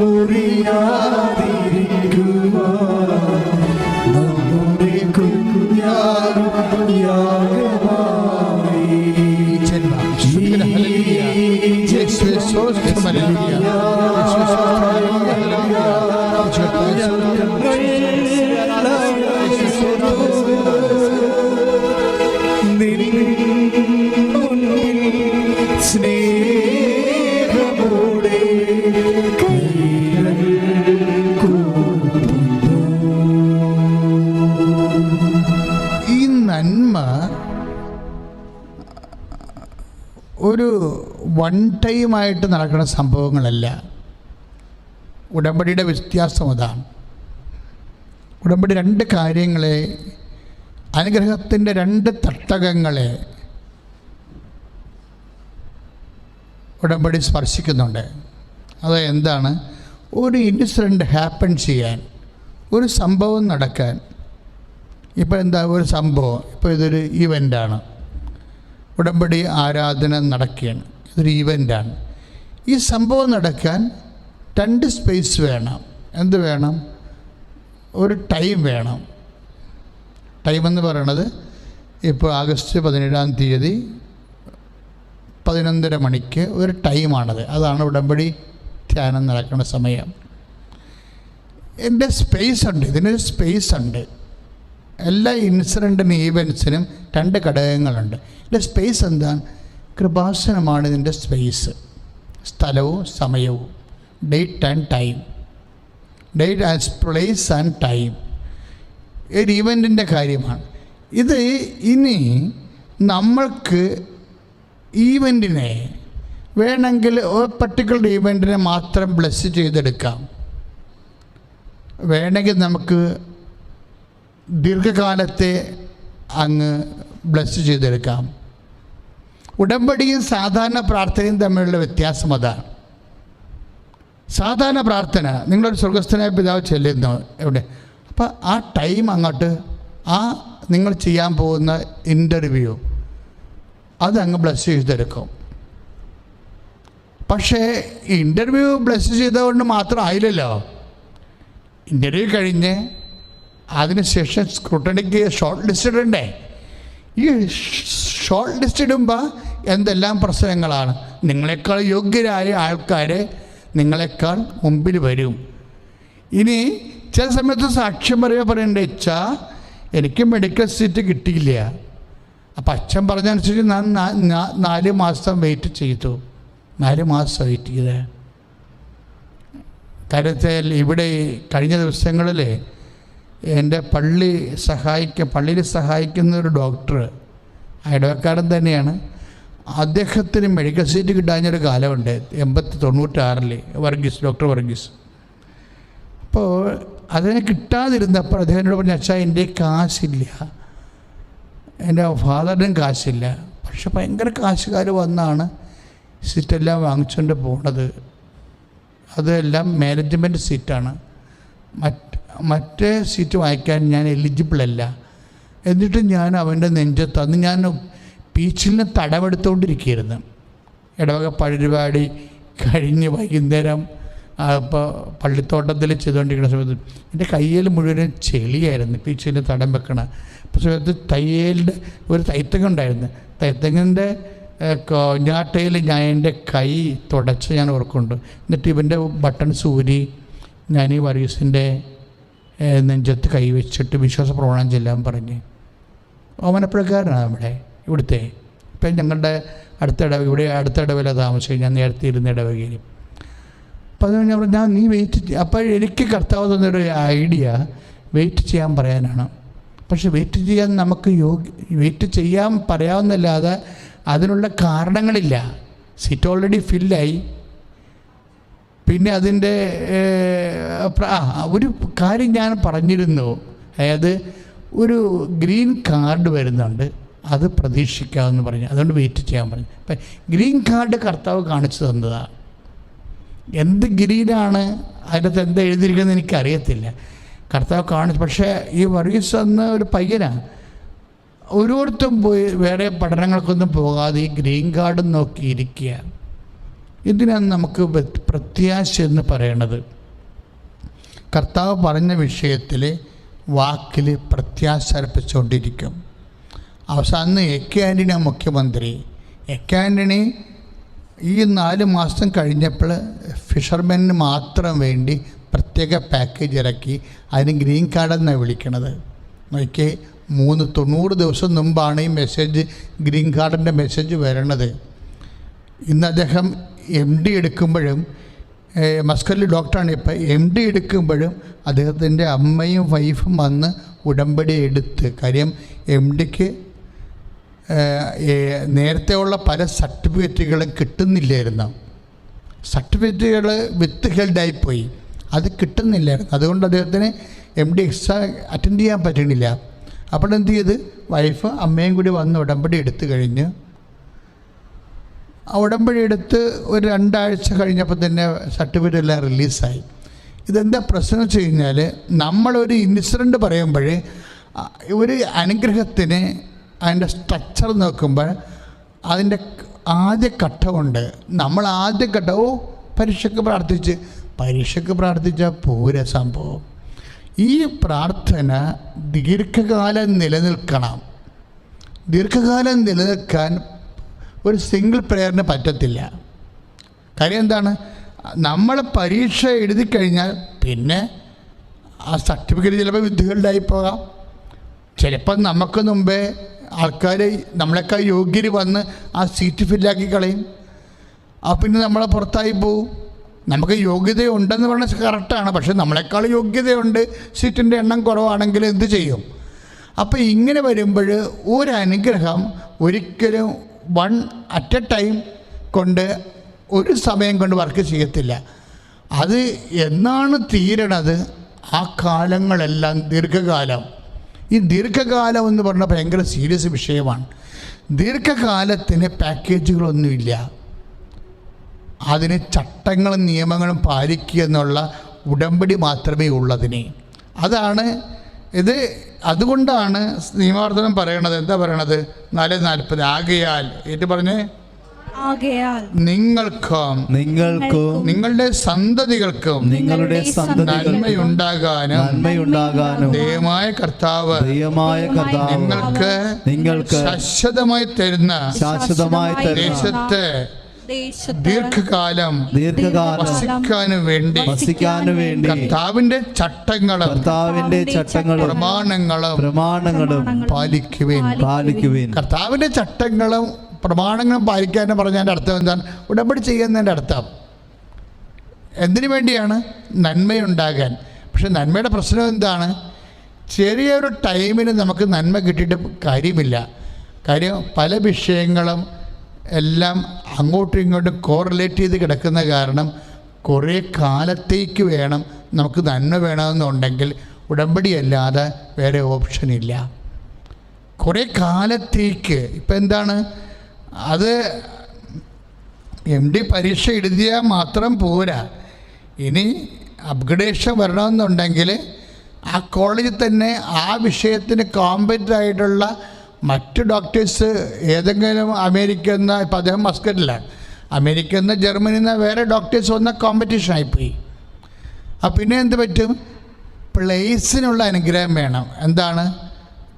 നമ്മുടെ ഒരു വൺ ടൈമായിട്ട് നടക്കുന്ന സംഭവങ്ങളല്ല. ഉടമ്പടിയുടെ വ്യത്യാസം അതാണ്. ഉടമ്പടി രണ്ട് കാര്യങ്ങളെ അനുഗ്രഹത്തിന്റെ രണ്ട് തട്ടകങ്ങളെ ഉടമ്പടി സ്പർശിക്കുന്നുണ്ട്. അത് എന്താണ്? ഒരു ഇൻസിഡന്റ് ഹാപ്പൻ ചെയ്യാൻ ഒരു സംഭവം നടക്കാൻ. ഇപ്പോൾ എന്താ? ഒരു സംഭവം. ഇപ്പോൾ ഇതൊരു ഇവന്റാണ് ഉടമ്പടി ആരാധന നടക്കുകയാണ്. ഇതൊരു ഇവന്റാണ് ഈ സംഭവം നടക്കാൻ രണ്ട് സ്പേസ് വേണം. എന്ത് വേണം? ഒരു ടൈം വേണം. ടൈം എന്ന് പറയണത് ഇപ്പോൾ ആഗസ്റ്റ് പതിനേഴാം തീയതി പതിനൊന്നര മണിക്ക് ഒരു ടൈമാണത് അതാണ് ഉടമ്പടി ധ്യാനം നടക്കുന്ന സമയം. എന്റെ സ്പേസ് ഉണ്ട്. ഇതിനൊരു സ്പേസ് ഉണ്ട്. എല്ലാ ഇൻസിഡന്റിനും ഈവൻസിനും രണ്ട് ഘടകങ്ങളുണ്ട്. ഇതിന്റെ സ്പേസ് എന്താണ്? കൃപാസനമാണ് ഇതിന്റെ സ്പേസ്. സ്ഥലവും സമയവും. Date and time date and place and time ഒരു ഈവന്റിന്റെ കാര്യമാണ്. ഇത് ഇനി നമ്മൾക്ക് ഈവന്റിനെ വേണമെങ്കിൽ ഒരു പർട്ടിക്കുലർ ഈവന്റിനെ മാത്രം ബ്ലെസ് ചെയ്തെടുക്കാം. വേണമെങ്കിൽ നമുക്ക് ദീർഘകാലത്തെ അങ്ങ് ബ്ലസ് ചെയ്തെടുക്കാം. ഉടമ്പടിയും സാധാരണ പ്രാർത്ഥനയും തമ്മിലുള്ള വ്യത്യാസം അതാണ് സാധാരണ പ്രാർത്ഥന നിങ്ങളൊരു സ്വർഗസ്ഥനായ പിതാവ് ചെല്ലുന്നു എവിടെ? അപ്പോൾ ആ ടൈം അങ്ങോട്ട് ആ നിങ്ങൾ ചെയ്യാൻ പോകുന്ന ഇന്റർവ്യൂ അത് അങ്ങ് ബ്ലസ് ചെയ്തെടുക്കും. പക്ഷേ ഇന്റർവ്യൂ ബ്ലസ് ചെയ്തതുകൊണ്ട് മാത്രം ആയില്ലല്ലോ. ഇന്റർവ്യൂ കഴിഞ്ഞ് അതിനുശേഷം സ്ക്രൂട്ടണിക്ക് ഷോർട്ട് ലിസ്റ്റ് ഇടണ്ടേ? ഈ ഷോർട്ട് ലിസ്റ്റ് ഇടുമ്പോൾ എന്തെല്ലാം പ്രശ്നങ്ങളാണ്? നിങ്ങളെക്കാൾ യോഗ്യരായ ആൾക്കാർ നിങ്ങളെക്കാൾ മുമ്പിൽ വരും. ഇനി ചില സമയത്ത് സാക്ഷ്യം പറയുക പറയണ്ടേ വെച്ചാൽ എനിക്ക് മെഡിക്കൽ സീറ്റ് കിട്ടിയില്ല. അപ്പം അച്ഛൻ പറഞ്ഞനുസരിച്ച് ഞാൻ നാല് മാസം വെയിറ്റ് ചെയ്തു. നാല് മാസം വെയിറ്റ് ചെയ്തേ. കാര്യത്തിൽ ഇവിടെ കഴിഞ്ഞ ദിവസങ്ങളിൽ എന്റെ പള്ളി സഹായിക്ക പള്ളിയിൽ സഹായിക്കുന്ന ഒരു ഡോക്ടർ ഇടവക്കാരൻ തന്നെയാണ്. അദ്ദേഹത്തിന് മെഡിക്കൽ സീറ്റ് കിട്ടാഞ്ഞൊരു കാലമുണ്ട് എൺപത്തി തൊണ്ണൂറ്റാറിൽ വർഗീസ് ഡോക്ടർ വർഗീസ്. അപ്പോൾ അതിനെ കിട്ടാതിരുന്നപ്പോൾ അദ്ദേഹം എന്നോട് പറഞ്ഞു അച്ഛാ എന്റെ കാശില്ല. എന്റെ ഫാദറിനും കാശില്ല. പക്ഷെ ഭയങ്കര കാശുകാർ വന്നാണ് സീറ്റെല്ലാം വാങ്ങിച്ചുകൊണ്ട് പോണത്. അതെല്ലാം മാനേജ്മെന്റ് സീറ്റാണ് മറ്റ് മറ്റേ സീറ്റ് വാങ്ങിക്കാൻ ഞാൻ എലിജിബിൾ അല്ല. എന്നിട്ട് ഞാൻ അവന്റെ നെഞ്ചത്ത് അന്ന് ഞാൻ പീച്ചിലിന് തടവെടുത്തുകൊണ്ടിരിക്കുകയായിരുന്നു ഇടവക പഴരുപാടി കഴിഞ്ഞ് വൈകുന്നേരം അപ്പോൾ പള്ളിത്തോട്ടത്തിൽ ചെയ്തുകൊണ്ടിരിക്കുന്ന സമയത്ത് എന്റെ കയ്യിൽ മുഴുവനും ചെളിയായിരുന്നു പീച്ചിലിന് തടം വെക്കണ. അപ്പോൾ സമയത്ത് തയ്യലിന്റെ ഒരു തൈത്തങ്ങ ഉണ്ടായിരുന്നു. തൈത്തങ്ങിന്റെ ഞാട്ടയിൽ ഞാൻ എന്റെ കൈ തുടച്ച് ഞാൻ ഓർക്കുന്നുണ്ട്. എന്നിട്ട് ഇവന്റെ ബട്ടൺ സൂരി ഞാൻ ഈ വർഗീസിന്റെ നെഞ്ചത്ത് കൈവച്ചിട്ട് വിശ്വാസ പ്രമാണം ചെല്ലാൻ പറഞ്ഞ്. ഓമനപ്രകാരനാണ് നമ്മുടെ ഇവിടുത്തെ. ഇപ്പം ഞങ്ങളുടെ അടുത്ത ഇടവ ഇവിടെ അടുത്ത ഇടവല താമസിച്ചു ഞാൻ നേരത്തെ ഇരുന്ന ഇടവകയിൽ. അപ്പം അത് ഞാൻ പറഞ്ഞു, ഞാൻ നീ വെയിറ്റ് അപ്പോൾ എനിക്ക് കർത്താവ് തന്നൊരു ഐഡിയ വെയിറ്റ് ചെയ്യാൻ പറയാനാണ്. പക്ഷെ വെയിറ്റ് ചെയ്യാൻ നമുക്ക് യോഗ്യ വെയിറ്റ് ചെയ്യാൻ പറയാവുന്നല്ലാതെ അതിനുള്ള കാരണങ്ങളില്ല. സീറ്റ് ഓൾറെഡി ഫില്ലായി പിന്നെ അതിന്റെ ഒരു കാര്യം ഞാൻ പറഞ്ഞിരുന്നു. അതായത് ഒരു ഗ്രീൻ കാർഡ് വരുന്നുണ്ട്. അത് പ്രതീക്ഷിക്കാമെന്ന് പറഞ്ഞു. അതുകൊണ്ട് വെയിറ്റ് ചെയ്യാൻ പറഞ്ഞു. അപ്പം ഗ്രീൻ കാർഡ് കർത്താവ് കാണിച്ചു തന്നതാണ് എന്ത് ഗ്രീനാണ്? അതിനകത്ത് എന്താ എഴുതിയിരിക്കുന്നത് എനിക്കറിയത്തില്ല. കർത്താവ് കാണിച്ചു. പക്ഷേ ഈ വർഗീസ് എന്ന ഒരു പയ്യനാണ് ഓരോരുത്തരും പോയി വേറെ പഠനങ്ങൾക്കൊന്നും പോകാതെ ഈ ഗ്രീൻ കാർഡും നോക്കി ഇരിക്കുക ഇതിനാണ് നമുക്ക് പ്രത്യാശ എന്ന് പറയണത്. കർത്താവ് പറഞ്ഞ വിഷയത്തിൽ വാക്കിൽ പ്രത്യാശ അർപ്പിച്ചുകൊണ്ടിരിക്കും. അവസാനം എ കെ ആന്റണി മുഖ്യമന്ത്രി എ കെ ആന്റണി ഈ നാല് മാസം കഴിഞ്ഞപ്പോൾ ഫിഷർമെന് മാത്രം വേണ്ടി പ്രത്യേക പാക്കേജ് ഇറക്കി അതിന് ഗ്രീൻ കാർഡ് എന്നാണ് വിളിക്കണത്. നോക്കി മൂന്ന് തൊണ്ണൂറ് ദിവസം മുമ്പാണ് ഈ മെസ്സേജ് ഗ്രീൻ കാർഡിന്റെ മെസ്സേജ് വരണത്. ഇന്ന് അദ്ദേഹം എം ഡി എടുക്കുമ്പോഴും മസ്കറിൽ ഡോക്ടറാണ് ഇപ്പം എം ഡി എടുക്കുമ്പോഴും അദ്ദേഹത്തിന്റെ അമ്മയും വൈഫും വന്ന് ഉടമ്പടി എടുത്ത്. കാര്യം എം ഡിക്ക് നേരത്തെ ഉള്ള പല സർട്ടിഫിക്കറ്റുകളും കിട്ടുന്നില്ലായിരുന്നു. സർട്ടിഫിക്കറ്റുകൾ വിത്ത് ഹെൽഡായിപ്പോയി അത് കിട്ടുന്നില്ലായിരുന്നു. അതുകൊണ്ട് അദ്ദേഹത്തിന് എം ഡി എക്സാം അറ്റൻഡ് ചെയ്യാൻ പറ്റണില്ല. അപ്പോൾ എന്ത് ചെയ്ത്? വൈഫ് അമ്മയും കൂടി വന്ന് ഉടമ്പടി എടുത്തു കഴിഞ്ഞ് ഉടമ്പടി എടുത്ത് ഒരു രണ്ടാഴ്ച കഴിഞ്ഞപ്പോൾ തന്നെ സർട്ടിഫിക്കറ്റ് എല്ലാം റിലീസായി. ഇതെന്താ പ്രശ്നം വെച്ച് കഴിഞ്ഞാൽ നമ്മളൊരു ഇൻസിഡന്റ് പറയുമ്പോൾ ഒരു അനുഗ്രഹത്തിന് അതിന്റെ സ്ട്രക്ചർ നോക്കുമ്പോൾ അതിന്റെ ആദ്യ ഘട്ടമുണ്ട് നമ്മൾ ആദ്യ ഘട്ടവും പരീക്ഷയ്ക്ക് പ്രാർത്ഥിച്ച്. പരീക്ഷയ്ക്ക് പ്രാർത്ഥിച്ചാൽ പോരാ സംഭവം. ഈ പ്രാർത്ഥന ദീർഘകാലം നിലനിൽക്കണം. ദീർഘകാലം നിലനിൽക്കാൻ ഒരു സിംഗിൾ പ്രെയറിന് പറ്റത്തില്ല. കാര്യം എന്താണ്? നമ്മൾ പരീക്ഷ എഴുതി കഴിഞ്ഞാൽ പിന്നെ ആ സർട്ടിഫിക്കറ്റ് ചിലപ്പോൾ വിദ്യകളുണ്ടായി പോകാം. ചിലപ്പോൾ നമുക്ക് മുമ്പേ ആൾക്കാർ നമ്മളെക്കാൾ യോഗ്യർ വന്ന് ആ സീറ്റ് ഫില്ലാക്കി കളയും. ആ പിന്നെ നമ്മളെ പുറത്തായി പോവും. നമുക്ക് യോഗ്യതയുണ്ടെന്ന് പറഞ്ഞാൽ കറക്റ്റാണ് പക്ഷെ നമ്മളെക്കാൾ യോഗ്യതയുണ്ട് സീറ്റിന്റെ എണ്ണം കുറവാണെങ്കിൽ എന്ത് ചെയ്യും? അപ്പോൾ ഇങ്ങനെ വരുമ്പോൾ ഒരു അനുഗ്രഹം ഒരിക്കലും വൺ അറ്റ് എ ടൈം കൊണ്ട് ഒരു സമയം കൊണ്ട് വർക്ക് ചെയ്യത്തില്ല. അത് എന്നാണ് തീരണത്? ആ കാലങ്ങളെല്ലാം ദീർഘകാലം. ഈ ദീർഘകാലം എന്ന് പറഞ്ഞാൽ ഭയങ്കര സീരിയസ് വിഷയമാണ്. ദീർഘകാലത്തിന് പാക്കേജുകളൊന്നുമില്ല. അതിന് ചട്ടങ്ങളും നിയമങ്ങളും പാലിക്കുക എന്നുള്ള ഉടമ്പടി മാത്രമേ ഉള്ളതിന്. അതാണ് ഇത് അതുകൊണ്ടാണ് നിയമാവർത്തനം പറയണത്. എന്താ പറയണത്? നാല് നാൽപ്പത് ആകയാൽ. ഏറ്റു പറഞ്ഞ്? നിങ്ങൾക്കും നിങ്ങൾക്കും നിങ്ങളുടെ സന്തതികൾക്കും നിങ്ങളുടെ സന്തതികൾക്കും നന്മയുണ്ടാകാനും നന്മയുണ്ടാകാനും ദയമായ കർത്താവ് ദൈവമായ കർത്താവ് നിങ്ങൾക്ക് നിങ്ങൾക്ക് ശാശ്വതമായി തരുന്ന ശാശ്വതമായി ദേശത്ത് ദീർഘകാലം ദീർഘകാലം വസിക്കാനും വേണ്ടി വസിക്കാനും വേണ്ടി കർത്താവിന്റെ ചട്ടങ്ങളും കർത്താവിന്റെ ചട്ടങ്ങളും പ്രമാണങ്ങളും പ്രമാണങ്ങളും പാലിക്കുവേൻ. പാലിക്കുവേൻ. കർത്താവിന്റെ ചട്ടങ്ങളും പ്രമാണങ്ങളും പാലിക്കാനും പറഞ്ഞതിന്റെ അർത്ഥം എന്താണ്? ഉടമ്പടി ചെയ്യുന്നതിന്റെ അർത്ഥം. എന്തിനു വേണ്ടിയാണ്? നന്മയുണ്ടാകാൻ. പക്ഷെ നന്മയുടെ പ്രശ്നം എന്താണ്? ചെറിയൊരു ടൈമിന് നമുക്ക് നന്മ കിട്ടിയിട്ട് കാര്യമില്ല. കാര്യം പല വിഷയങ്ങളും എല്ലാം അങ്ങോട്ടും ഇങ്ങോട്ടും കോറിലേറ്റ് ചെയ്ത് കിടക്കുന്ന കാരണം കുറേ കാലത്തേക്ക് വേണം നമുക്ക് നന്മ വേണമെന്നുണ്ടെങ്കിൽ ഉടമ്പടിയല്ലാതെ വേറെ ഓപ്ഷനില്ല കുറേ കാലത്തേക്ക് ഇപ്പം എന്താണ്? അത് എം ഡി പരീക്ഷ എഴുതിയാൽ മാത്രം പോരാ. ഇനി അപ്ഗ്രഡേഷൻ വരണമെന്നുണ്ടെങ്കിൽ ആ കോളേജിൽ തന്നെ ആ വിഷയത്തിന് കോമ്പറ്റന്റ് ആയിട്ടുള്ള മറ്റ് ഡോക്ടേഴ്സ് ഏതെങ്കിലും അമേരിക്ക എന്ന ഇപ്പം അദ്ദേഹം മസ്കറ്റിലാണ് അമേരിക്ക എന്ന ജർമ്മനി എന്ന വേറെ ഡോക്ടേഴ്സ് വന്ന കോമ്പറ്റീഷൻ ആയിപ്പോയി. അപ്പം പിന്നെ എന്ത് പറ്റും? പ്ലേസിനുള്ള അനുഗ്രഹം വേണം. എന്താണ്?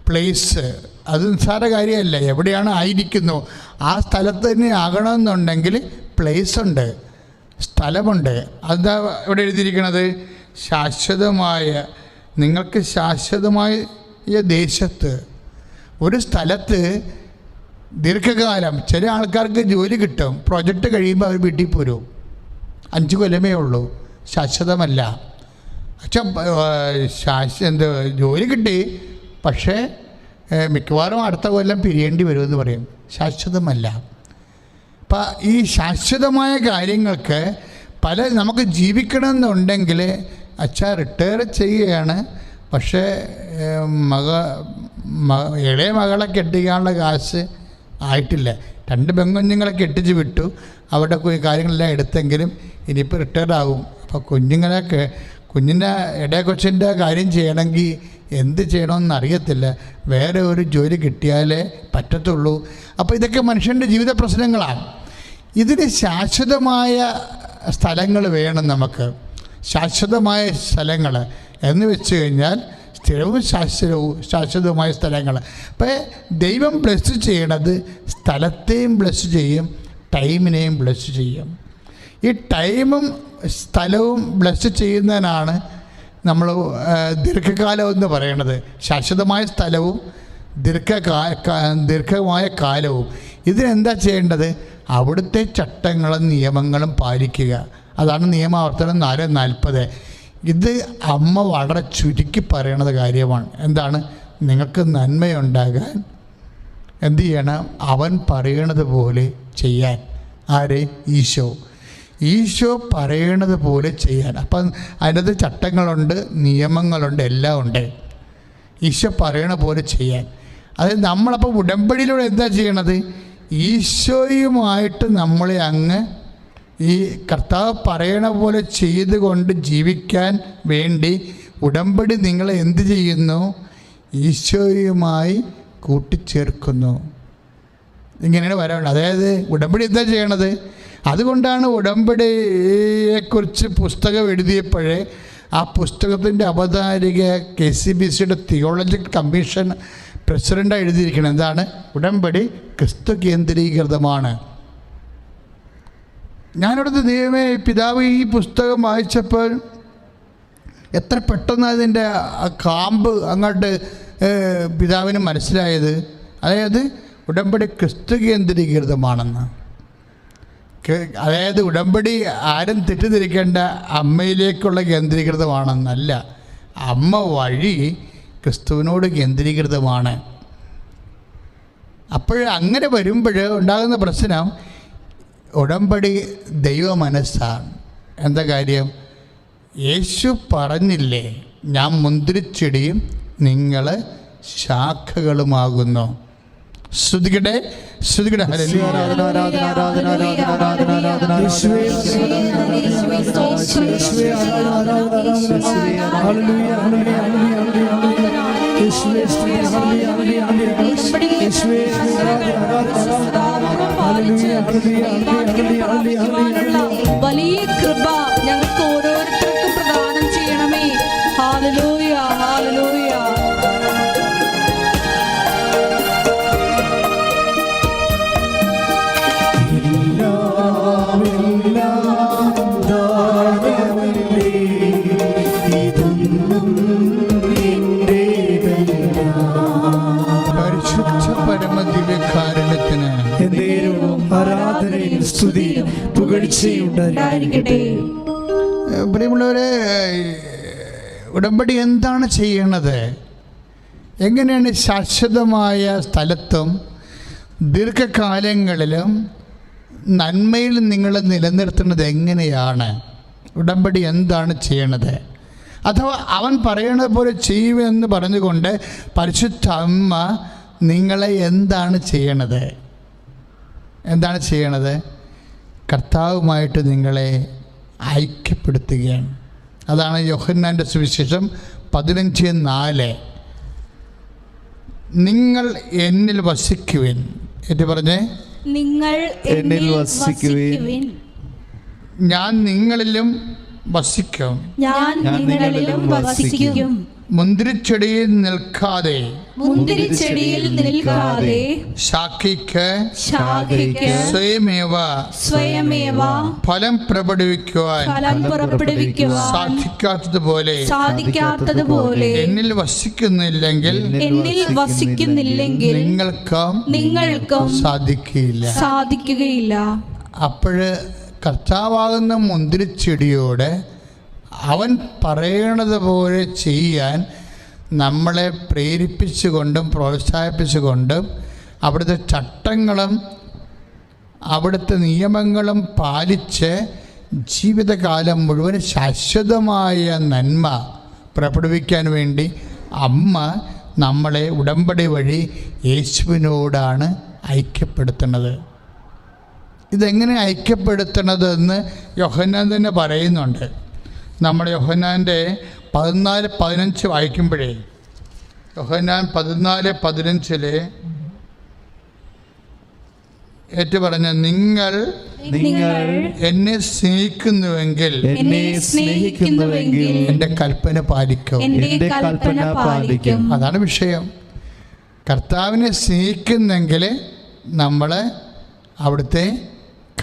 പ്ലേസ് അത് നിസ്സാര കാര്യമല്ല. എവിടെയാണ് ആയിരിക്കുന്നു ആ സ്ഥലത്ത് തന്നെ ആകണമെന്നുണ്ടെങ്കിൽ പ്ലേസ് ഉണ്ട്. സ്ഥലമുണ്ട്. അതാ ഇവിടെ എഴുതിയിരിക്കുന്നത്? ശാശ്വതമായ നിങ്ങൾക്ക് ശാശ്വതമായ ദേശത്ത് ഒരു സ്ഥലത്ത് ദീർഘകാലം ചില ആൾക്കാർക്ക് ജോലി കിട്ടും. പ്രൊജക്റ്റ് കഴിയുമ്പോൾ അവർ വീട്ടിൽ പോരും. അഞ്ച് കൊല്ലമേ ഉള്ളൂ. ശാശ്വതമല്ല. അച്ഛൻ ശാശ്വ എന്ത് ജോലി കിട്ടി. പക്ഷേ മിക്കവാറും അടുത്ത കൊല്ലം പിരിയേണ്ടി വരുമെന്ന് പറയും. ശാശ്വതമല്ല. അപ്പം ഈ ശാശ്വതമായ കാര്യങ്ങൾക്ക് പല നമുക്ക് ജീവിക്കണമെന്നുണ്ടെങ്കിൽ അച്ഛൻ റിട്ടയർ ചെയ്യുകയാണ്. പക്ഷേ മക ഇളയ മകളെ കെട്ടിക്കാനുള്ള കാശ് ആയിട്ടില്ല. രണ്ട് പെൺകുഞ്ഞുങ്ങളെ കെട്ടിച്ച് വിട്ടു. അവിടെ കാര്യങ്ങളെല്ലാം എടുത്തെങ്കിലും ഇനിയിപ്പോൾ റിട്ടയർഡ് ആകും. അപ്പോൾ കുഞ്ഞുങ്ങളെ കുഞ്ഞിന്റെ ഇടയ കൊച്ചിന്റെ കാര്യം ചെയ്യണമെങ്കിൽ എന്ത് ചെയ്യണമെന്ന് അറിയത്തില്ല. വേറെ ഒരു ജോലി കിട്ടിയാലേ പറ്റത്തുള്ളൂ. അപ്പോൾ ഇതൊക്കെ മനുഷ്യന്റെ ജീവിത പ്രശ്നങ്ങളാണ്. ഇതിന് ശാശ്വതമായ സ്ഥലങ്ങൾ വേണം നമുക്ക്. ശാശ്വതമായ സ്ഥലങ്ങൾ എന്ന് വെച്ച് കഴിഞ്ഞാൽ സ്ഥിരവും ശാശ്വതവും ശാശ്വതവുമായ സ്ഥലങ്ങൾ അപ്പോൾ ദൈവം ബ്ലസ് ചെയ്യണത് സ്ഥലത്തെയും ബ്ലസ് ചെയ്യും ടൈമിനെയും ബ്ലസ് ചെയ്യും. ഈ ടൈമും സ്ഥലവും ബ്ലസ് ചെയ്യുന്നതിനാണ് നമ്മൾ ദീർഘകാലം എന്ന് പറയണത്. ശാശ്വതമായ സ്ഥലവും ദീർഘകാ ദീർഘമായ കാലവും. ഇതിനെന്താ ചെയ്യേണ്ടത്? അവിടുത്തെ ചട്ടങ്ങളും നിയമങ്ങളും പാലിക്കുക. അതാണ് നിയമാവർത്തനം നാല് നാൽപ്പത്. ഇത് അമ്മ വളരെ ചുരുക്കി പറയണത് കാര്യമാണ്. എന്താണ്? നിങ്ങൾക്ക് നന്മയുണ്ടാകാൻ എന്ത് ചെയ്യണം? അവൻ പറയണത് പോലെ ചെയ്യാൻ. ആരെ? ഈശോ. ഈശോ പറയണത് പോലെ ചെയ്യാൻ. അപ്പം അതിനകത്ത് ചട്ടങ്ങളുണ്ട് നിയമങ്ങളുണ്ട് എല്ലാം ഉണ്ട്. ഈശോ പറയണ പോലെ ചെയ്യാൻ. അതായത് നമ്മളപ്പോൾ ഉടമ്പടിയിലൂടെ എന്താ ചെയ്യണത്? ഈശോയുമായിട്ട് നമ്മളെ അങ്ങ് ഈ കർത്താവ് പറയണ പോലെ ചെയ്തുകൊണ്ട് ജീവിക്കാൻ വേണ്ടി ഉടമ്പടി നിങ്ങളെ എന്ത് ചെയ്യുന്നു? ഈശോയുമായി കൂട്ടിച്ചേർക്കുന്നു. ഇങ്ങനെയാണ് വരാനുള്ളത് അതായത് ഉടമ്പടി എന്താ ചെയ്യണത്? അതുകൊണ്ടാണ് ഉടമ്പടിയെക്കുറിച്ച് പുസ്തകം എഴുതിയപ്പോഴേ ആ പുസ്തകത്തിന്റെ അവതാരിക കെ സി ബി സിയുടെ തിയോളജിക്കൽ കമ്മീഷൻ പ്രസിഡന്റാണ് എഴുതിയിരിക്കുന്നത്. എന്താണ്? ഉടമ്പടി ക്രിസ്തു കേന്ദ്രീകൃതമാണ്. ഞാനിവിടുത്തെ ദൈവമേ പിതാവ് ഈ പുസ്തകം വായിച്ചപ്പോൾ എത്ര പെട്ടെന്ന് അതിന്റെ കാമ്പ് അങ്ങോട്ട് പിതാവിന് മനസ്സിലായത്. അതായത് ഉടമ്പടി ക്രിസ്തു കേന്ദ്രീകൃതമാണെന്ന്. അതായത് ഉടമ്പടി ആരും തെറ്റിദ്ധരിക്കേണ്ട അമ്മയിലേക്കുള്ള കേന്ദ്രീകൃതമാണെന്നല്ല. അമ്മ വഴി ക്രിസ്തുവിനോട് കേന്ദ്രീകൃതമാണ്. അപ്പോൾ അങ്ങനെ വരുമ്പോൾ ഉണ്ടാകുന്ന പ്രശ്നം ഉടമ്പടി ദൈവ മനസ്സാണ് എന്താ കാര്യം യേശു പറഞ്ഞില്ലേ ഞാൻ മുന്തിരിച്ചെടിയും നിങ്ങൾ ശാഖകളുമാകുന്നു ശ്രുതികടെ ശ്രുതികടെ ഹല്ലേലൂയ. ഹല്ലേലൂയ ഹല്ലേലൂയ വലിയ കൃപ ഞങ്ങൾക്ക് ഓരോരുത്തർക്കും പ്രദാനം ചെയ്യണമേ. ഹാലലൂ ഹാലലൂയ ഉടമ്പടി എന്താണ് ചെയ്യണത്? എങ്ങനെയാണ് ശാശ്വതമായ സ്ഥലത്തും ദീർഘകാലങ്ങളിലും നന്മയിൽ നിങ്ങൾ നിലനിർത്തുന്നത് എങ്ങനെയാണ്? ഉടമ്പടി എന്താണ് ചെയ്യണത്? അഥവാ അവൻ പറയണത് പോലെ ചെയ്യുമെന്ന് പറഞ്ഞുകൊണ്ട് പരിശുദ്ധ അമ്മ നിങ്ങളെ എന്താണ് ചെയ്യണത്? എന്താണ് ചെയ്യണത്? കർത്താവുമായിട്ട് നിങ്ങളെ ഐക്യപ്പെടുത്തുകയാണ്. അതാണ് യോഹന്നാന്റെ സുവിശേഷം പതിനഞ്ച് നാല്. നിങ്ങൾ എന്നിൽ വസിക്കുവിൻ. എന്ന് പറഞ്ഞേ? നിങ്ങൾ എന്നിൽ വസിക്കുവിൻ. വസിക്കുവിൻ. ഞാൻ നിങ്ങളിലും വസിക്കും. ഞാൻ നിങ്ങളിലും വസിക്കും. മുന്തിരിച്ചെടിയിൽ നിൽക്കാതെ മുന്തിരിച്ചെടിയിൽ നിൽക്കാതെ ശാഖയ്ക്ക് ശാഖയ്ക്ക് സ്വയമേവ സ്വയമേവ ഫലം പ്രകടിപ്പിക്കുവാൻ ഫലം പുറപ്പെടുവിക്കുവാൻ സാധിക്കാത്തതുപോലെ സാധിക്കാത്തതുപോലെ എന്നിൽ വസിക്കുന്നില്ലെങ്കിൽ എന്നിൽ വസിക്കുന്നില്ലെങ്കിൽ നിങ്ങൾക്കും നിങ്ങൾക്കും സാധിക്കുകയില്ല. സാധിക്കുകയില്ല. അപ്പോഴ് കർത്താവാകുന്ന മുന്തിരിച്ചെടിയോട് അവൻ പറയണത് പോലെ ചെയ്യാൻ നമ്മളെ പ്രേരിപ്പിച്ചുകൊണ്ടും പ്രോത്സാഹിപ്പിച്ചുകൊണ്ടും അവിടുത്തെ ചട്ടങ്ങളും അവിടുത്തെ നിയമങ്ങളും പാലിച്ച് ജീവിതകാലം മുഴുവൻ ശാശ്വതമായ നന്മ പുറപ്പെടുവിക്കാൻ വേണ്ടി അമ്മ നമ്മളെ ഉടമ്പടി വഴി യേശുവിനോടാണ് ഐക്യപ്പെടുത്തുന്നത്. ഇതെങ്ങനെ ഐക്യപ്പെടുത്തണതെന്ന് യോഹന്നാൻ തന്നെ പറയുന്നുണ്ട്. നമ്മുടെ യോഹന്നാന്റെ പതിനാല് പതിനഞ്ച് വായിക്കുമ്പോഴേ യോഹന്നാൻ പതിനാല് പതിനഞ്ചിലെ ഏറ്റു പറഞ്ഞ നിങ്ങൾ നിങ്ങൾ എന്നെ സ്നേഹിക്കുന്നുവെങ്കിൽ എന്നെ സ്നേഹിക്കുന്നുവെങ്കിൽ എന്റെ കൽപ്പന പാലിക്കും. എന്റെ കൽപ്പന പാലിക്കും. അതാണ് വിഷയം. കർത്താവിനെ സ്നേഹിക്കുന്നെങ്കിൽ നമ്മൾ അവിടുത്തെ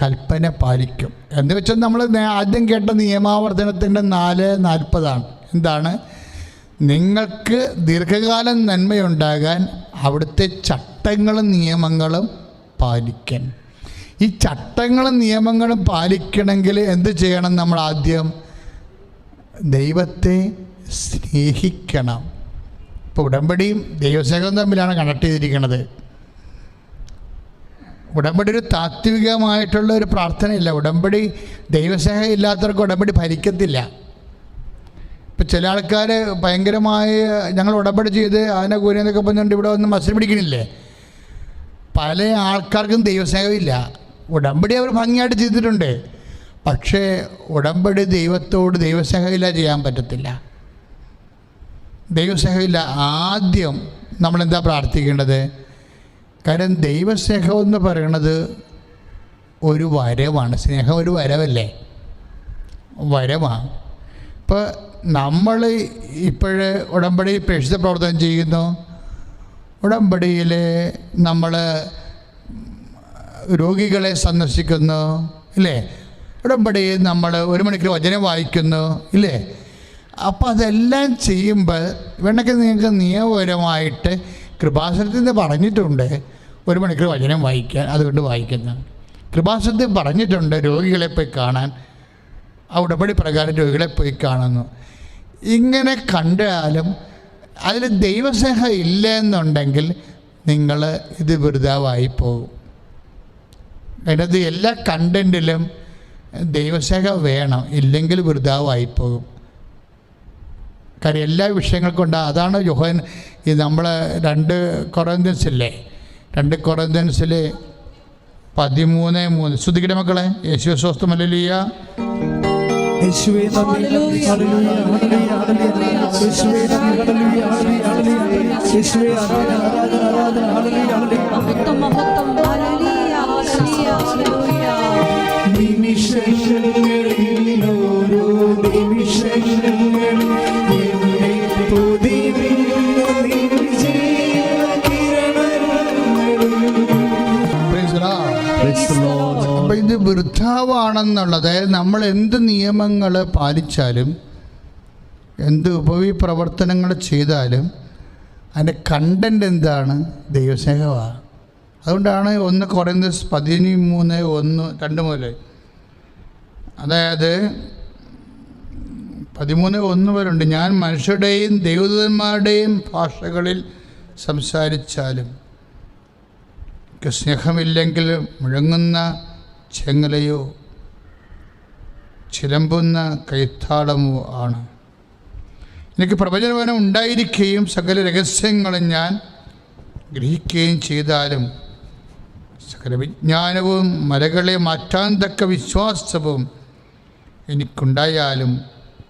കൽപ്പന പാലിക്കും. എന്ന് വെച്ചാൽ നമ്മൾ ആദ്യം കേട്ട നിയമാവർത്തനത്തിന്റെ നാല് നാൽപ്പതാണ്. എന്താണ്? നിങ്ങൾക്ക് ദീർഘകാലം നന്മയുണ്ടാകാൻ അവിടുത്തെ ചട്ടങ്ങളും നിയമങ്ങളും പാലിക്കാൻ. ഈ ചട്ടങ്ങളും നിയമങ്ങളും പാലിക്കണമെങ്കിൽ എന്ത് ചെയ്യണം നമ്മൾ ആദ്യം? ദൈവത്തെ സ്നേഹിക്കണം. ഇപ്പോൾ ഉടമ്പടിയും ദൈവസ്നേഹവും തമ്മിലാണ് കണക്ട് ചെയ്തിരിക്കുന്നത് ഉടമ്പടി ഒരു താത്വികമായിട്ടുള്ള ഒരു പ്രാർത്ഥനയില്ല. ഉടമ്പടി ദൈവസ്നേഹം ഇല്ലാത്തവർക്ക് ഉടമ്പടി ഭരിക്കത്തില്ല. ഇപ്പം ചില ആൾക്കാർ ഭയങ്കരമായ ഞങ്ങൾ ഉടമ്പടി ചെയ്ത് അതിനെ കൂലിയെന്നൊക്കെ പറഞ്ഞുകൊണ്ട് ഇവിടെ ഒന്നും മത്സരം പിടിക്കണില്ലേ? പല ആൾക്കാർക്കും ദൈവസ്നേഹമില്ല. ഉടമ്പടി അവർ ഭംഗിയായിട്ട് ചെയ്തിട്ടുണ്ട്. പക്ഷേ ഉടമ്പടി ദൈവത്തോട് ദൈവസ്നേഹമില്ല ചെയ്യാൻ പറ്റത്തില്ല. ദൈവസ്നേഹമില്ല. ആദ്യം നമ്മളെന്താ പ്രാർത്ഥിക്കേണ്ടത്? കാരണം ദൈവസ്നേഹം എന്ന് പറയുന്നത് ഒരു വരവാണ്. സ്നേഹം ഒരു വരവല്ലേ? വരവാണ് ഇപ്പോൾ നമ്മൾ ഇപ്പോഴേ ഉടമ്പടി പ്രേക്ഷിത പ്രവർത്തനം ചെയ്യുന്നു. ഉടമ്പടിയിൽ നമ്മൾ രോഗികളെ സന്ദർശിക്കുന്നു ഇല്ലേ? ഉടമ്പടിയിൽ നമ്മൾ ഒരു മണിക്കൂർ വചനം വായിക്കുന്നു ഇല്ലേ? അപ്പോൾ അതെല്ലാം ചെയ്യുമ്പോൾ വേണമെങ്കിൽ നിങ്ങൾക്ക് നിയമപരമായിട്ട് കൃപാസനത്തിൽ പറഞ്ഞിട്ടുണ്ട് ഒരു മണിക്കൂർ വചനം വായിക്കാൻ അതുകൊണ്ട് വായിക്കുന്നതാണ് കൃപാസനത്തിൽ പറഞ്ഞിട്ടുണ്ട് രോഗികളെ പോയി കാണാൻ. ആ ഉടമ്പടി പ്രകാരം രോഗികളെ പോയി കാണുന്നു. ഇങ്ങനെ കണ്ടാലും അതിൽ ദൈവസ്നേഹം ഇല്ല എന്നുണ്ടെങ്കിൽ നിങ്ങൾ ഇത് വെറുതാവായി പോകും. അതിനകത്ത് എല്ലാ കണ്ടന്റിലും ദൈവസ്നേഹം വേണം. ഇല്ലെങ്കിൽ വെറുതാവായി പോകും. കാര്യം എല്ലാ വിഷയങ്ങൾക്കും ഉണ്ട്. അതാണ് യോഹൻ ഈ നമ്മൾ രണ്ട് കൊറന്തൻസില്ലേ രണ്ട് കൊറന്തൻസിൽ പതിമൂന്ന് മൂന്ന്. ശ്രുതിക്കട്ടെ മക്കളെ യേശു സ്വസ്ഥമല്ലിയ യേശുവേ നന്ദി ഹല്ലേലൂയ. വൃഥാവാണെന്നുള്ളത് നമ്മൾ എന്ത് നിയമങ്ങൾ പാലിച്ചാലും എന്ത് ഉപവി പ്രവർത്തനങ്ങൾ ചെയ്താലും അതിന്റെ കണ്ടന്റ് എന്താണ്? ദൈവസ്നേഹമാണ്. അതുകൊണ്ടാണ് ഒന്ന് കുറയുന്നത് പതിമൂന്ന് ഒന്ന് രണ്ട് മുതൽ. അതായത് പതിമൂന്ന് ഒന്ന് വരെയുണ്ട് ഞാൻ മനുഷ്യരുടെയും ദൈവതന്മാരുടെയും ഭാഷകളിൽ സംസാരിച്ചാലും സ്നേഹമില്ലെങ്കിൽ മുഴങ്ങുന്ന ചെങ്ങലയോ ചിലമ്പുന്ന കൈത്താളമോ ആണ്. എനിക്ക് പ്രവചനവനം ഉണ്ടായിരിക്കുകയും സകല രഹസ്യങ്ങളും ഞാൻ ഗ്രഹിക്കുകയും ചെയ്താലും സകല വിജ്ഞാനവും മലകളെ മാറ്റാൻ തക്ക വിശ്വാസവും എനിക്കുണ്ടായാലും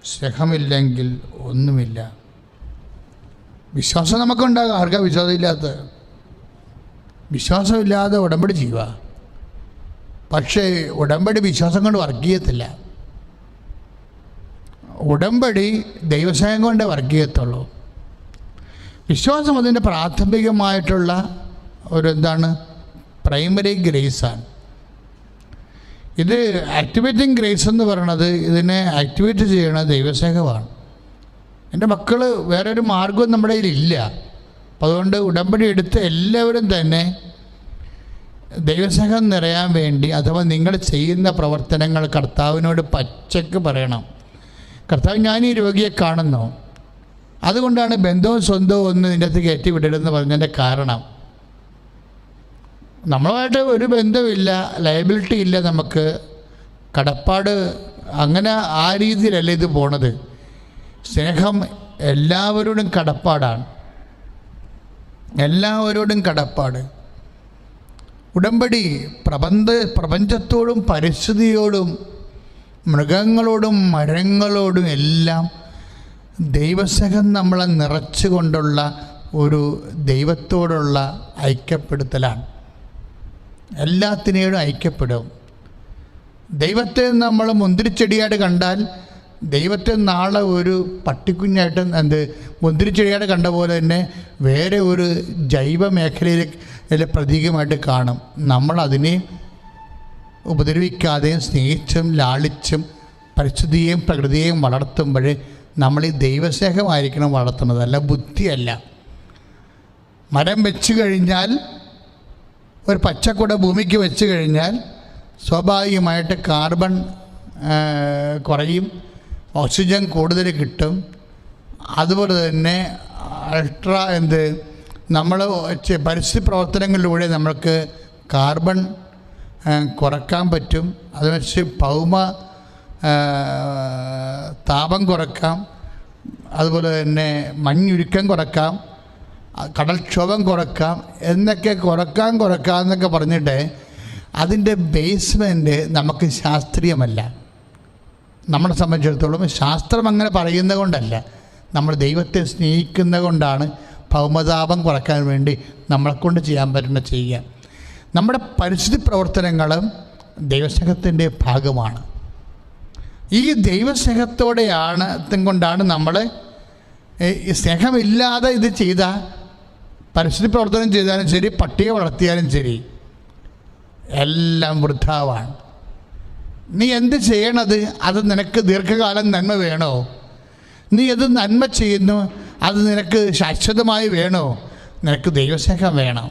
സ്നേഹമില്ലെങ്കിൽ ഒന്നുമില്ല. വിശ്വാസം നമുക്കുണ്ടാകാം. ആർക്കാ വിശ്വാസമില്ലാത്ത വിശ്വാസമില്ലാതെ ഉടമ്പടി ചെയ്യുക. പക്ഷേ ഉടമ്പടി വിശ്വാസം കൊണ്ട് വർക്ക് ചെയ്യത്തില്ല ഉടമ്പടി ദൈവസ്നേഹം കൊണ്ട് വർക്ക് ചെയ്യത്തുള്ളൂ വിശ്വാസം അതിന്റെ പ്രാഥമികമായിട്ടുള്ള ഒരു എന്താണ്? പ്രൈമറി ഗ്രേസാണ്. ഇത് ആക്ടിവേറ്റിംഗ് ഗ്രേസ് എന്ന് പറയണത് ഇതിനെ ആക്ടിവേറ്റ് ചെയ്യണത് ദൈവസ്നേഹമാണ്. എന്റെ മക്കൾ വേറൊരു മാർഗവും നമ്മുടെ കയ്യിലില്ല. അപ്പോൾ അതുകൊണ്ട് ഉടമ്പടി എടുത്ത് എല്ലാവരും തന്നെ ദൈവസ്നേഹം നിറയാൻ വേണ്ടി അഥവാ നിങ്ങൾ ചെയ്യുന്ന പ്രവർത്തനങ്ങൾ കർത്താവിനോട് പച്ചക്ക് പറയണം. കർത്താവ് ഞാൻ ഈ രോഗിയെ കാണുന്നു. അതുകൊണ്ടാണ് ബന്ധവും സ്വന്തവും ഒന്ന് നിന്റെ അകത്ത് കയറ്റി വിടരുതെന്ന് പറഞ്ഞതിന്റെ കാരണം. നമ്മളുമായിട്ട് ഒരു ബന്ധമില്ല ലയബിലിറ്റി ഇല്ല നമുക്ക്. കടപ്പാട് അങ്ങനെ ആ രീതിയിലല്ല ഇത് പോണത്. സ്നേഹം എല്ലാവരോടും കടപ്പാടാണ്. എല്ലാവരോടും കടപ്പാട്. ഉടമ്പടി പ്രപഞ്ച പ്രപഞ്ചത്തോടും പരിസ്ഥിതിയോടും മൃഗങ്ങളോടും മരങ്ങളോടും എല്ലാം ദൈവസഹം നമ്മളെ നിറച്ചുകൊണ്ടുള്ള ഒരു ദൈവത്തോടുള്ള ഐക്യപ്പെടുത്തലാണ്. എല്ലാത്തിനെയും ഐക്യപ്പെടും. ദൈവത്തെ നമ്മൾ മുന്തിരിച്ചെടിയായിട്ട് കണ്ടാൽ ദൈവത്തെ നാളെ ഒരു പട്ടിക്കുഞ്ഞായിട്ട് എന്ത് മുന്തിരിച്ചെടിയായിട്ട് കണ്ട പോലെ തന്നെ വേറെ ഒരു ജൈവ മേഖലയിലെ പ്രതീകമായിട്ട് കാണും. നമ്മൾ അതിനെ ഉപദ്രവിക്കാതെയും സ്നേഹിച്ചും ലാളിച്ചും പരിസ്ഥിതിയെയും പ്രകൃതിയെയും വളർത്തുമ്പോൾ നമ്മൾ ഈ ദൈവസ്നേഹമായിരിക്കണം വളർത്തുന്നത്. അല്ല ബുദ്ധിയല്ല. മരം വെച്ചു കഴിഞ്ഞാൽ ഒരു പച്ചക്കുട ഭൂമിക്ക് വെച്ച് കഴിഞ്ഞാൽ സ്വാഭാവികമായിട്ട് കാർബൺ കുറയും ഓക്സിജൻ കൂടുതൽ കിട്ടും. അതുപോലെ തന്നെ അൾട്രാ എന്ത് നമ്മൾ പരിസ്ഥിതി പ്രവർത്തനങ്ങളിലൂടെ നമ്മൾക്ക് കാർബൺ കുറയ്ക്കാൻ പറ്റും. അത് വെച്ച് ഭൗമ താപം കുറക്കാം. അതുപോലെ തന്നെ മഞ്ഞുരുക്കം കുറക്കാം. കടൽക്ഷോഭം കുറക്കാം. എന്നൊക്കെ കുറക്കാം കുറക്കാം എന്നൊക്കെ പറഞ്ഞിട്ട് അതിന്റെ ബേസ്മെന്റ് നമുക്ക് ശാസ്ത്രീയമല്ല. നമ്മളെ സംബന്ധിച്ചിടത്തോളം ശാസ്ത്രം അങ്ങനെ പറയുന്നത് കൊണ്ടല്ല. നമ്മൾ ദൈവത്തെ സ്നേഹിക്കുന്നത് കൊണ്ടാണ് ഭൗമതാപം കുറയ്ക്കാൻ വേണ്ടി നമ്മളെക്കൊണ്ട് ചെയ്യാൻ പറ്റുന്ന ചെയ്യുക. നമ്മുടെ പരിസ്ഥിതി പ്രവർത്തനങ്ങളും ദൈവസ്നേഹത്തിന്റെ ഭാഗമാണ്. ഈ ദൈവസ്നേഹത്തോടെയാണ് ത്തും കൊണ്ടാണ് നമ്മൾ ഈ സ്നേഹമില്ലാതെ ഇത് ചെയ്ത പരിസ്ഥിതി പ്രവർത്തനം ചെയ്താലും ശരി പട്ടിക വളർത്തിയാലും ശരി എല്ലാം വൃദ്ധാവാണ് നീ എന്ത് ചെയ്യണത്? അത് നിനക്ക് ദീർഘകാലം നന്മ വേണോ? നീ അത് നന്മ ചെയ്യുന്നു? അത് നിനക്ക് ശാശ്വതമായി വേണോ? നിനക്ക് ദൈവസ്നേഹം വേണം.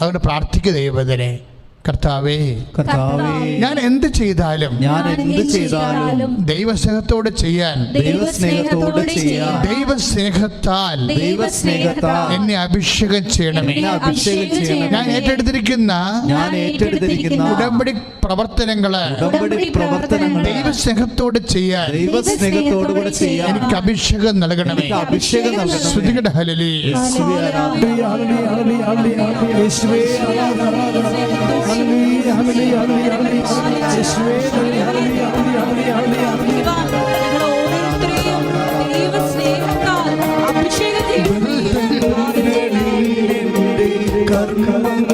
അതുകൊണ്ട് പ്രാർത്ഥിക്കുക ദൈവത്തിനെ കർത്താവേ കർത്താവേ ഞാൻ എന്ത് ചെയ്താലും ഞാൻ എന്ത് ചെയ്താലും ദൈവസ്നേഹത്തോടെ ചെയ്യാൻ ദൈവസ്നേഹത്തോടെ ചെയ്യാൻ ദൈവസ്നേഹത്താൽ ദൈവസ്നേഹത്താൽ എന്നെ അഭിഷേകം ചെയ്യണമേ. എന്നെ അഭിഷേകം ചെയ്യണം ഞാൻ ഏറ്റെടുത്തിരിക്കുന്ന ഞാൻ ഏറ്റെടുത്തിരിക്കുന്ന ഉടമ്പടി പ്രവർത്തനങ്ങൾ ഉടമ്പടി പ്രവർത്തനങ്ങൾ ദൈവസ്നേഹത്തോടെ ചെയ്യാൻ ദൈവസ്നേഹത്തോടുകൂടെ ചെയ്യാൻ എനിക്ക് അഭിഷേകം നൽകണമേ. എനിക്ക് അഭിഷേകം നൽകണം ശ്രുതികട ഹലലി യേശുവേ കർമ്മ